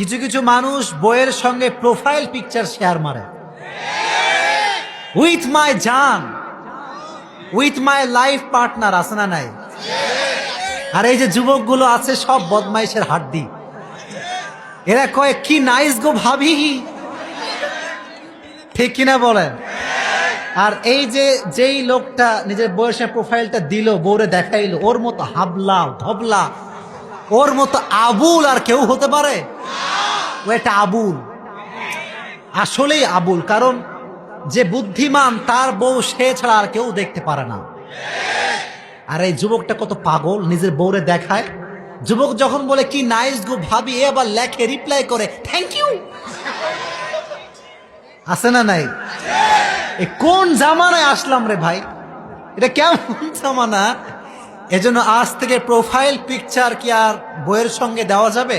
কিছু কিছু মানুষ বইয়ের সঙ্গে প্রোফাইল পিকচার শেয়ার মারে। উইথ মাই জান উইথ মাই লাইফ পার্টনার আছে না নাই? আর এই যে যুবকগুলো আছে, সব বদমাইশের হাড্ডি। এরা কয়, কি নাইস গো ভাবি। ঠিক কিনা বলেন? আর এই যে, যেই লোকটা নিজের বয়সের প্রোফাইলটা দিল, বউরে দেখাইলো, ওর মতো হাবলা ধবলা। ওর মতো আবুল আর কেউ হতে পারে? ও একটা আবুল। আসলেই আবুল, কারণ যে বুদ্ধিমান তার বউ সে ছাড়া আর কেউ দেখতে পারে না। আর এই যুবকটা কত পাগল, নিজের বউরে দেখায়। যুবক যখন বলে, কি নাইস গো ভাবি, এ আবার লেখে রিপ্লাই করে থ্যাংক ইউ আছে না নাই? কোন জামানায় আসলাম রে ভাই? এটা কেমন জামানা? এজন্য আজ থেকে প্রোফাইল পিকচার কি আর বইয়ের সঙ্গে দেওয়া যাবে?